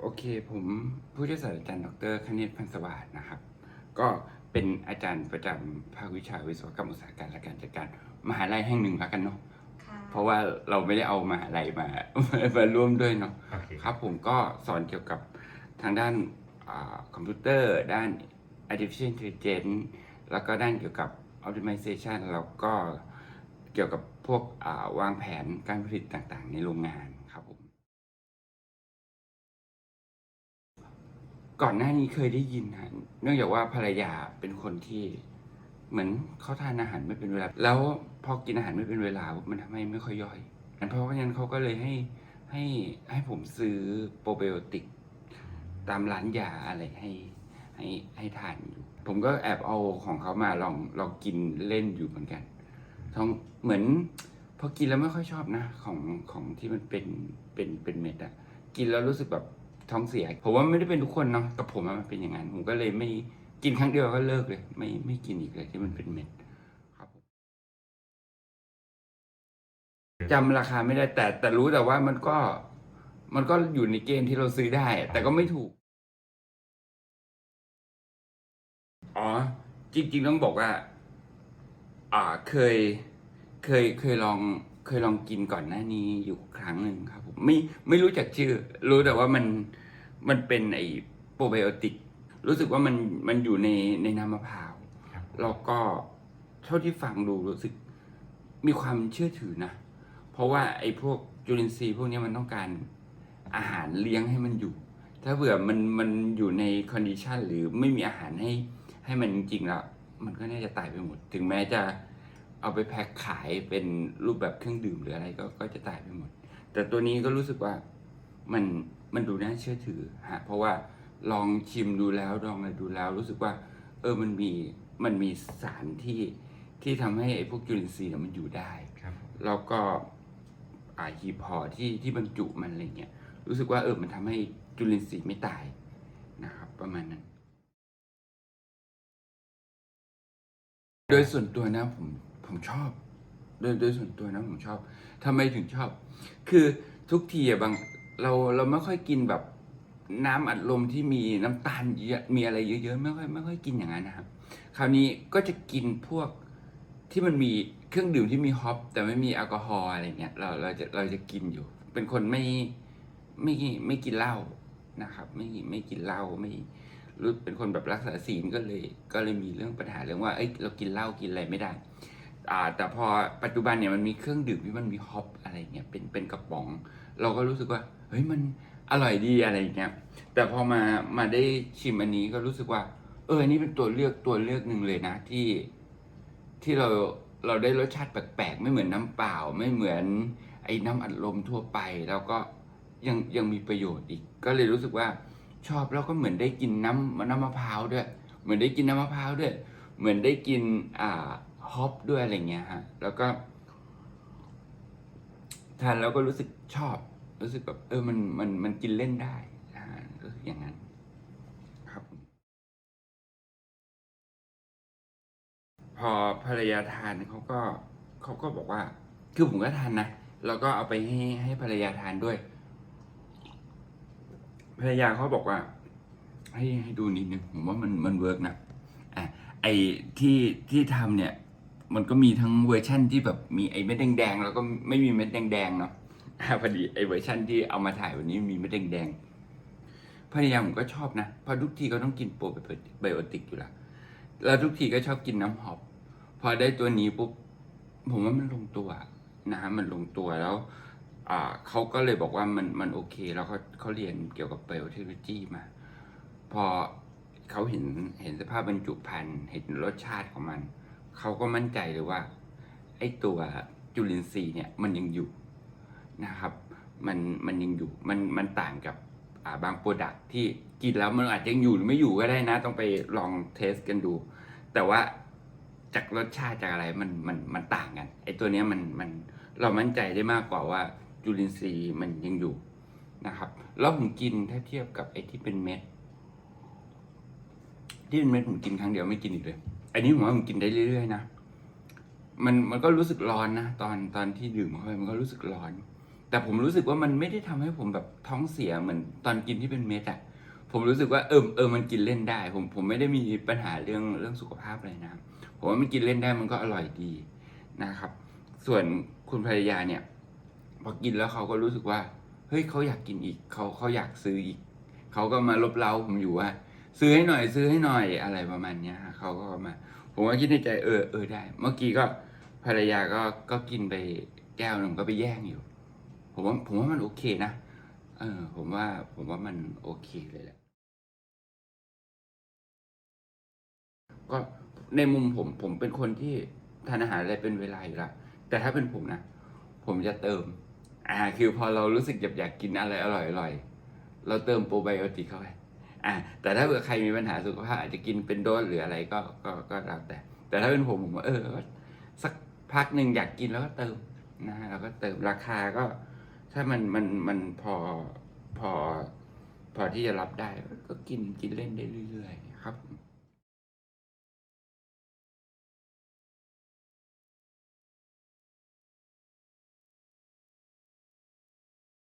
โอเค ผมผู้ช่วยศาสตราจารย์ดรคณิตพันธ์สวัสดิ์นะครับ ก็เป็นอาจารย์ประจำภาควิชาวิศวกรรมอุตสาหการและการจัดการมหาลัยแห่งหนึ่งแล้วกันเนาะค่ะเพราะว่าเราไม่ได้เอามหาลัยมา มาร่วมด้วยเนาะ โอเคครับผมก็สอนเกี่ยวกับทางด้านอาคอมพิวเตอร์ ด้าน artificial intelligence แล้วก็ด้านเกี่ยวกับ optimization แล้วก็เกี่ยวกับพวกอ่าวางแผนการผลิตต่างๆ ในโรงงาน ก่อนหน้านี้เคยได้ยินฮะเนื่องจากว่าภรรยาเป็นคนที่เหมือนเขาทานอาหารไม่เป็นเวลา แล้วพอกินอาหารไม่เป็นเวลา มันทำให้ไม่ค่อยย่อยงั้นเพราะฉะนั้นเขาก็เลยให้ให้ให้ผมซื้อโปรไบโอติก ตามร้านยาอะไรให้ให้ให้ทานอยู่ ผมก็แอบเอาของเขามาลองลองกินเล่นอยู่เหมือนกันท้องเหมือนพอกินแล้วไม่ค่อยชอบนะ ของของที่มันเป็นเป็นเป็นเม็ดอะกินแล้วรู้สึกแบบ ท้องเสีย ผมว่าไม่ได้เป็นทุกคนเนาะแต่ผมมันเป็นอย่างนั้นผมก็เลยไม่กินครั้งเดียวก็เลิกเลย ไม่ไม่กินอีกเลยที่มันเป็นเม็ดครับจำราคาไม่ได้แต่แต่รู้แต่ว่ามันก็มันก็อยู่ในเกณฑ์ที่เราซื้อได้ แต่ก็ไม่ถูก อ๋อ จริง ๆ ต้องบอกว่า อ่าเคย เคยเคยลอง เคยลองกินก่อนหน้านี้อยู่ครั้งหนึ่งครับ ไม่ไม่รู้จักชื่อ รู้แต่ว่ามันมันเป็นไอโปรไบโอติก รู้สึกว่ามันมันอยู่ในในน้ำมะพร้าวครับ แล้วก็เท่าที่ฟังดูรู้สึกมีความเชื่อถือนะ เพราะว่าไอ้พวกจุลินทรีย์พวกนี้มันต้องการอาหารเลี้ยงให้มันอยู่ ถ้าเผื่อมันมันอยู่ในคอนดิชันหรือไม่มีอาหารให้ให้มันจริงๆแล้วมันก็น่าจะตายไปหมด ถึงแม้จะเอาไปแพ็คขายเป็นรูปแบบเครื่องดื่มหรืออะไรก็ก็จะตายไปหมด แต่ตัวนี้ก็รู้สึกว่ามันมันดูน่าเชื่อถือฮะเพราะว่าลองชิมดูแล้วลองอะไรดูแล้ว รู้สึกว่า เออมันมีมันมีสารที่ที่ทำให้ไอ้พวกจุลินทรีย์เนี่ยมันอยู่ได้ครับแล้วก็อ่าหีบห่อที่ที่บรรจุมันอะไรเงี้ยรู้สึกว่าเออมันทำให้จุลินทรีย์ไม่ตายนะครับประมาณนั้น โดยส่วนตัวนะผมผมชอบ โดยโดยส่วนตัวนะผมชอบทำไมถึงชอบ คือทุกทีอะบางเราเราไม่ค่อยกินแบบน้ำอัดลมที่มีน้ำตาลเยอะมีอะไรเยอะๆไม่ค่อยไม่ค่อยกินอย่างนั้นนะครับ คราวนี้ก็จะกินพวกที่มันมีเครื่องดื่มที่มีฮอปแต่ไม่มีแอลกอฮอล์อะไรเงี้ยเราเราจะเราจะกินอยู่ เป็นคนไม่ไม่ไม่กินเหล้านะครับ ไม่ไม่กินเหล้าไม่รู้เป็นคนแบบรักษาศีลก็เลย ก็เลยมีเรื่องปัญหาเรื่องว่าเอ้ยเรากินเหล้ากินอะไรไม่ได้ อ่าแต่พอปัจจุบันเนี่ยมันมีเครื่องดื่มที่มันมีฮอปอะไรเงี้ยเป็นเป็นกระป๋อง เราก็รู้สึกว่าเฮ้ยมันอร่อยดีอะไรเงี้ยแต่พอมามาได้ชิมอันนี้ก็รู้สึกว่า เอออันนี้เป็นตัวเลือกตัวเลือกหนึ่งเลยนะที่ที่เราเราได้รสชาติแปลกๆ ไม่เหมือนน้ำเปล่าไม่เหมือนไอ้น้ำอัดลมทั่วไป แล้วก็ยังยังมีประโยชน์อีก ก็เลยรู้สึกว่าชอบแล้วก็เหมือนได้กินน้ำน้ำมะพร้าวด้วย เหมือนได้กินน้ำมะพร้าวด้วย เหมือนได้กินอ่า ฮอปด้วยอะไรเงี้ยฮะ แล้วก็ทานแล้วก็รู้สึกชอบ รู้สึกแบบเออมันมันมันกินเล่นได้อ่ารู้สึกอย่างนั้นครับ พอภรรยาทานเขาก็เขาก็บอกว่า คือผมก็ทานนะแล้วก็เอาไปให้ให้ภรรยาทานด้วย ภรรยาเขาบอกว่า ให้ให้ดูนิดนึงผมว่ามันมันเวิร์กนะอะไอที่ที่ทำเนี่ย มันก็มีทั้งเวอร์ชั่นที่แบบมีไอ้เม็ดแดงๆแล้วก็ไม่มีเม็ดแดงๆเนาะพอดีไอ้เวอร์ชั่นที่เอามาถ่ายวันนี้มีเม็ดแดงๆภรรยาผมก็ชอบนะเพราะทุกทีก็ต้องกินโปรไบโอติกอยู่แล้วแล้วทุกทีก็ชอบกินน้ำหอมพอได้ตัวนี้ปุ๊บผมว่ามันลงตัวนะฮะมันลงตัวแล้วอ่าเขาก็เลยบอกว่ามันมันโอเค แล้วเขาเขาเรียนเกี่ยวกับไบโอเทคโนโลยีมา พอเขาเห็นเห็นสภาพบรรจุภัณฑ์เห็นรสชาติของมัน เขาก็มั่นใจเลยว่าไอ้ตัวจุลินทรีย์เนี่ยมันยังอยู่นะครับ มันมันยังอยู่มันมันต่างกับาบางโปรดักที่กินแล้วมันอาจจะยังอยู่หรือไม่อยู่ก็ได้นะ ต้องไปลองเทสกันดู แต่ว่าจากรสชาติจากอะไรมันมันมันต่างกันไอ้ตัวเนี้ยมันมันเรามั่นใจได้มากกว่าว่าจุลินทรีย์มันยังอยู่นะครับแล้วผมกินถ้าเทียบกับไอ้ที่เป็นเม็ดที่เป็นเม็ดผมกินครั้งเดียวไม่กินอีกเลย อันนี้ผมว่าผมกินได้เรื่อยๆนะมันมันก็รู้สึกร้อนนะตอนตอนที่ดื่มเข้าไปมันก็รู้สึกร้อน แต่ผมรู้สึกว่ามันไม่ได้ทำให้ผมแบบท้องเสียเหมือนตอนกินที่เป็นเม็ดอะผมรู้สึกว่าเออเออมันกินเล่นได้ ผมผมไม่ได้มีปัญหาเรื่องเรื่องสุขภาพอะไรนะผมว่ามันกินเล่นได้มันก็อร่อยดีนะครับ ส่วนคุณภรรยาเนี่ยพอกินแล้วเขาก็รู้สึกว่าเฮ้ยเขาอยากกินอีกเขาเขาอยากซื้ออีกเขาก็มาลบเล้าผมอยู่ว่า ซื้อให้หน่อยซื้อให้หน่อยอะไรประมาณเนี้ยฮะเขาก็มา ผมก็คิดในใจเออเออได้ เมื่อกี้ก็ภรรยาก็ก็กินไปแก้วหนึ่งก็ไปแย่งอยู่ ผมว่าผมว่ามันโอเคนะเออ ผมว่าผมว่ามันโอเคเลยแหละก็ในมุมผมผมเป็นคนที่ทานอาหารอะไรเป็นเวลาอยู่ล้วแต่ถ้าเป็นผมนะผมจะเติม อ่า คือพอเรารู้สึกอยากอยากกินอะไรอร่อยอร่อยเราเติมโปรไบโอติกเข้าไป อ่าแต่ถ้าเผื่อใครมีปัญหาสุขภาพอาจจะกินเป็นโดสหรืออะไรก็ก็ก็แล้วแต่ แต่ถ้าเป็นผมผมว่าเออสักพักหนึ่งอยากกินแล้วก็เติมนะฮะแล้วก็เติมราคาก็ ถ้ามันมันมันพอพอพอที่จะรับได้ก็กินกินเล่นได้เรื่อยๆครับ